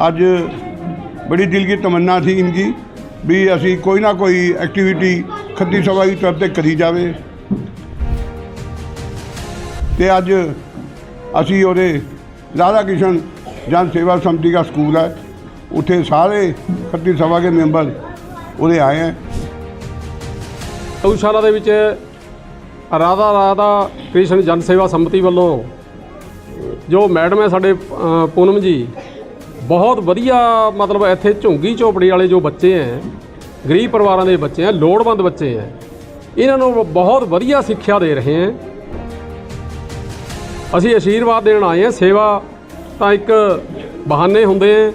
आज बड़ी दिल की तमन्ना थी इनकी भी ਅਸੀਂ ਕੋਈ ਨਾ ਕੋਈ ਐਕਟੀਵਿਟੀ ਖੱਤੀ ਸਭਾ ਦੀ ਤਰਫ ਤੇ ਕਰੀ ਜਾਵੇ ਤੇ ਅੱਜ ਅਸੀਂ ਉਹਦੇ ਰਾਧਾ ਕਿਸ਼ਨ ਜਨ ਸੇਵਾ ਸਮਿਤੀ ਦਾ ਸਕੂਲ ਹੈ ਉੱਥੇ ਸਾਰੇ ਖੱਤੀ ਸਭਾ ਦੇ ਮੈਂਬਰ ਉਹਦੇ ਆਏ ਹੈ ਗਊਸ਼ਾਲਾ ਦੇ ਵਿੱਚ ਰਾਧਾ ਰਾਧਾ ਕ੍ਰਿਸ਼ਨ ਜਨ ਸੇਵਾ ਸੰਮਤੀ ਵੱਲੋਂ ਜੋ ਮੈਡਮ ਹੈ ਸਾਡੇ ਅ, ਪੂਨਮ ਜੀ ਬਹੁਤ ਵਧੀਆ, ਮਤਲਬ ਇੱਥੇ ਝੁੰਗੀ ਝੋਪੜੀ ਵਾਲੇ ਜੋ ਬੱਚੇ ਹੈ ਗਰੀਬ ਪਰਿਵਾਰਾਂ ਦੇ ਬੱਚੇ ਹੈ ਲੋੜਵੰਦ ਬੱਚੇ ਹੈ ਇਹਨਾਂ ਨੂੰ ਬਹੁਤ ਵਧੀਆ ਸਿੱਖਿਆ ਦੇ ਰਹੇ ਹੈ ਅਸੀਂ ਆਸ਼ੀਰਵਾਦ ਦੇਣ ਆਏ ਹਾਂ ਸੇਵਾ ਤਾਂ ਇੱਕ ਬਹਾਨੇ ਹੁੰਦੇ ਹੈ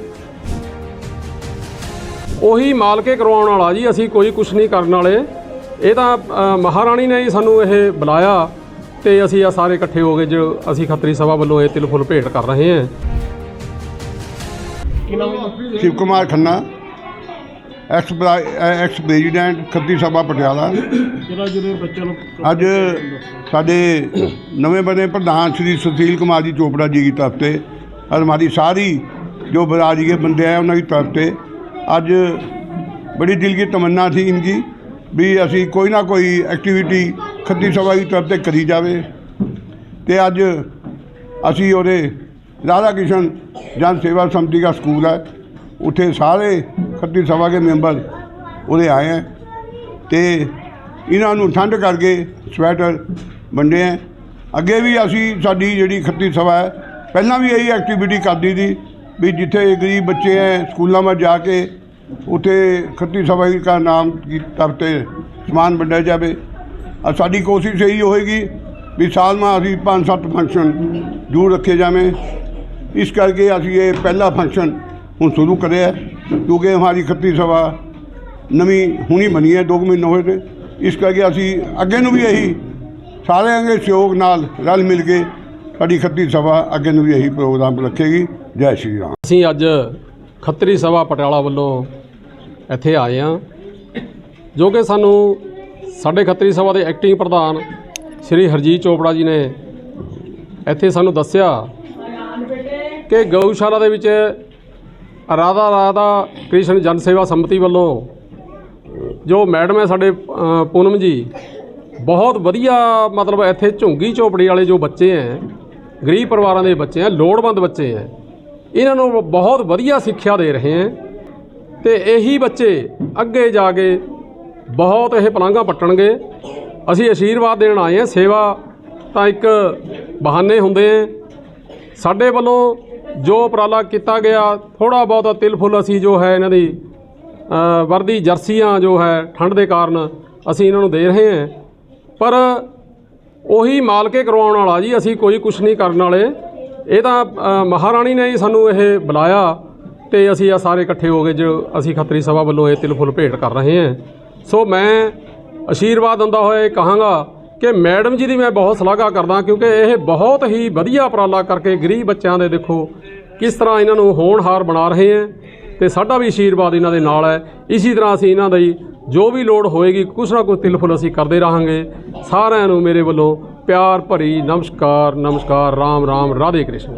ਉਹੀ ਮਾਲਕੇ ਕਰਵਾਉਣ ਵਾਲਾ ਜੀ, ਅਸੀਂ ਕੋਈ ਕੁਝ ਨਹੀਂ ਕਰਨ ਵਾਲੇ। ਇਹ ਤਾਂ ਮਹਾਰਾਣੀ ਨੇ ਹੀ ਸਾਨੂੰ ਇਹ ਬੁਲਾਇਆ ਤੇ ਅਸੀਂ ਆ ਸਾਰੇ ਇਕੱਠੇ ਹੋ ਗਏ ਜੋ ਅਸੀਂ ਖੱਤਰੀ ਸਭਾ ਵੱਲੋਂ ਇਹ ਤਿਲ ਫੁੱਲ ਭੇਟ ਕਰ ਰਹੇ ਹਾਂ ਸ਼ਿਵ ਕੁਮਾਰ ਖੰਨਾ ਐਕਸ ਪ੍ਰਾ- ਐਕਸ ਪ੍ਰੈਜ਼ੀਡੈਂਟ ਖੱਤੀ ਸਭਾ ਪਟਿਆਲਾ। ਅੱਜ ਸਾਡੇ ਨਵੇਂ ਬਣੇ ਪ੍ਰਧਾਨ ਸ਼੍ਰੀ ਸੁਸ਼ੀਲ ਕੁਮਾਰ ਜੀ ਚੋਪੜਾ ਜੀ ਦੀ ਤਰਫ ਤੇ ਔਰ ਹਮਾਰੀ ਸਾਰੀ ਜੋ ਬਰਾਜੀਏ ਬੰਦੇ ਆ ਉਹਨਾਂ ਦੀ ਤਰਫ ਤੇ ਅੱਜ ਬੜੀ ਦਿਲ ਦੀ ਤਮੰਨਾ ਸੀ ਇਨਕੀ ਵੀ ਅਸੀਂ ਕੋਈ ਨਾ ਕੋਈ ਐਕਟੀਵਿਟੀ ਖੱਤੀ ਸਭਾ ਦੀ ਤਰਫ ਤੇ ਕਰੀ ਜਾਵੇ। ਤੇ ਅੱਜ ਅਸੀਂ ਉਹਦੇ ਰਾਧਾ ਕਿਸ਼ਨ ਜਨ ਸੇਵਾ ਸਮਿਤੀ ਦਾ ਸਕੂਲ ਹੈ। ਉੱਥੇ ਸਾਰੇ ਖੱਤੀ ਸਭਾ ਦੇ ਮੈਂਬਰ ਉਹਦੇ ਆਏ ਹੈ ਤੇ ਇਹਨਾਂ ਨੂੰ ਠੰਡ ਕਰਕੇ ਸਵੈਟਰ ਵੰਡੇ ਹੈ। ਅੱਗੇ ਵੀ ਅਸੀਂ ਸਾਡੀ ਜਿਹੜੀ ਖੱਤੀ ਸਭਾ ਹੈ, ਪਹਿਲਾਂ ਵੀ ਇਹੀ ਐਕਟੀਵਿਟੀ ਕਰਦੀ ਸੀ ਵੀ ਜਿੱਥੇ ਗਰੀਬ ਬੱਚੇ ਹੈ, ਸਕੂਲਾਂ ਵਿੱਚ ਜਾ ਕੇ ਉੱਥੇ ਖੱਤੀ ਸਭਾ ਦਾ ਨਾਮ ਕੀ ਤਰਫ ਸਮਾਨ ਵੰਡਿਆ ਜਾਵੇ। ਔਰ ਸਾਡੀ ਕੋਸ਼ਿਸ਼ ਇਹੀ ਹੋਏਗੀ ਵੀ ਸਾਲ ਮਾ ਅਸੀਂ ਪੰਜ ਸੱਤ ਫੰਕਸ਼ਨ ਜ਼ਰੂਰ ਰੱਖੇ ਜਾਵੇਂ। ਇਸ ਕਰਕੇ ਅਸੀਂ ਇਹ ਪਹਿਲਾ ਫੰਕਸ਼ਨ ਹੁਣ ਸ਼ੁਰੂ ਕਰਿਆ ਕਿਉਂਕਿ ਹਮਾਰੀ ਖੱਤੀ ਸਭਾ ਨਵੀਂ ਹੁਣੀ ਬਣੀ ਹੈ, ਦੋ ਕੁ ਮਹੀਨੇ ਹੋਏ ਤੇ। ਇਸ ਕਰਕੇ ਅਸੀਂ ਅੱਗੇ ਨੂੰ ਵੀ ਇਹੀ ਸਾਰਿਆਂ ਦੇ ਸਹਿਯੋਗ ਨਾਲ ਰਲ ਮਿਲ ਕੇ ਸਾਡੀ ਖੱਤਰੀ ਸਭਾ ਅੱਗੇ ਨੂੰ ਵੀ ਇਹੀ ਪ੍ਰੋਗਰਾਮ ਰੱਖੇਗੀ। ਜੈ ਸ਼੍ਰੀ ਰਾਮ। ਅਸੀਂ ਅੱਜ ਖੱਤਰੀ ਸਭਾ ਪਟਿਆਲਾ ਵੱਲੋਂ ਇੱਥੇ ਆਏ ਹਾਂ, ਜੋ ਕਿ ਸਾਨੂੰ ਸਾਡੇ ਖੱਤਰੀ ਸਭਾ ਦੇ ਐਕਟਿੰਗ ਪ੍ਰਧਾਨ ਸ਼੍ਰੀ ਹਰਜੀਤ ਚੋਪੜਾ ਜੀ ਨੇ ਇੱਥੇ ਸਾਨੂੰ ਦੱਸਿਆ ਕਿ ਗਊਸ਼ਾਲਾ ਦੇ ਵਿੱਚ ਰਾਧਾ ਰਾਧਾ ਕ੍ਰਿਸ਼ਨ ਜਨ ਸੇਵਾ ਸੰਮਤੀ ਵੱਲੋਂ ਜੋ ਮੈਡਮ ਹੈ ਸਾਡੇ ਪੂਨਮ ਜੀ, ਬਹੁਤ ਵਧੀਆ ਮਤਲਬ ਇੱਥੇ ਝੁੰਗੀ ਝੋਪੜੀ ਵਾਲੇ ਜੋ ਬੱਚੇ ਹੈ, ਗਰੀਬ ਪਰਿਵਾਰਾਂ ਦੇ ਬੱਚੇ ਹੈ, ਲੋੜਵੰਦ ਬੱਚੇ ਹੈ, ਇਹਨਾਂ ਨੂੰ ਬਹੁਤ ਵਧੀਆ ਸਿੱਖਿਆ ਦੇ ਰਹੇ ਹੈ ਤੇ ਇਹੀ ਬੱਚੇ ਅੱਗੇ ਜਾ ਕੇ ਬਹੁਤ ਇਹ ਪਲਾਂਘਾਂ ਪੱਟਣਗੇ। ਅਸੀਂ ਆਸ਼ੀਰਵਾਦ ਦੇਣ ਆਏ ਹਾਂ, ਸੇਵਾ ਤਾਂ ਇੱਕ ਬਹਾਨੇ ਹੁੰਦੇ ਹੈ। ਸਾਡੇ ਵੱਲੋਂ ਜੋ ਉਪਰਾਲਾ ਕੀਤਾ ਗਿਆ ਥੋੜਾ ਬਹੁਤਾ ਤਿਲ ਫੁੱਲ ਅਸੀਂ ਜੋ ਹੈ ਇਹਨਾਂ ਦੀ ਵਰਦੀ ਜਰਸੀਆਂ ਜੋ ਹੈ ਠੰਡ ਦੇ ਕਾਰਨ ਅਸੀਂ ਇਹਨਾਂ ਨੂੰ ਦੇ ਰਹੇ ਹਾਂ। ਪਰ ਉਹੀ ਮਾਲਕੇ ਕਰਵਾਉਣ ਵਾਲਾ ਜੀ, ਅਸੀਂ ਕੋਈ ਕੁਝ ਨਹੀਂ ਕਰਨ ਵਾਲੇ। ਇਹ ਤਾਂ ਮਹਾਰਾਣੀ ਨੇ ਹੀ ਸਾਨੂੰ ਇਹ ਬੁਲਾਇਆ ਤੇ ਅਸੀਂ ਆ ਸਾਰੇ ਇਕੱਠੇ ਹੋ ਗਏ ਜੋ ਅਸੀਂ ਖੱਤਰੀ ਸਭਾ ਵੱਲੋਂ ਇਹ ਤਿਲ ਫੁੱਲ ਭੇਟ ਕਰ ਰਹੇ ਹਾਂ। ਸੋ ਮੈਂ ਆਸ਼ੀਰਵਾਦ ਦਿੰਦਾ ਹੋਇਆ ਇਹ ਕਹਾਂਗਾ ਕਿ ਮੈਡਮ ਜੀ ਦੀ ਮੈਂ ਬਹੁਤ ਸ਼ਲਾਘਾ ਕਰਦਾ, ਕਿਉਂਕਿ ਇਹ ਬਹੁਤ ਹੀ ਵਧੀਆ ਉਪਰਾਲਾ ਕਰਕੇ ਗਰੀਬ ਬੱਚਿਆਂ ਦੇ ਦੇਖੋ ਕਿਸ ਤਰ੍ਹਾਂ ਇਹਨਾਂ ਨੂੰ ਹੋਣਹਾਰ ਬਣਾ ਰਹੇ ਹੈ ਤੇ ਸਾਡਾ ਵੀ ਆਸ਼ੀਰਵਾਦ ਇਹਨਾਂ ਦੇ ਨਾਲ ਹੈ। ਇਸੇ ਤਰ੍ਹਾਂ ਅਸੀਂ ਇਹਨਾਂ ਦੀ ਜੋ ਵੀ ਲੋੜ ਹੋਏਗੀ, ਕੁਛ ਨਾ ਕੁਛ ਤਿਲਫੁਲ ਅਸੀਂ ਕਰਦੇ ਰਹਾਂਗੇ। ਸਾਰਿਆਂ ਨੂੰ ਮੇਰੇ ਵੱਲੋਂ ਪਿਆਰ ਭਰੀ ਨਮਸਕਾਰ ਨਮਸਕਾਰ ਰਾਮ ਰਾਮ ਰਾਧੇ ਕ੍ਰਿਸ਼ਨ।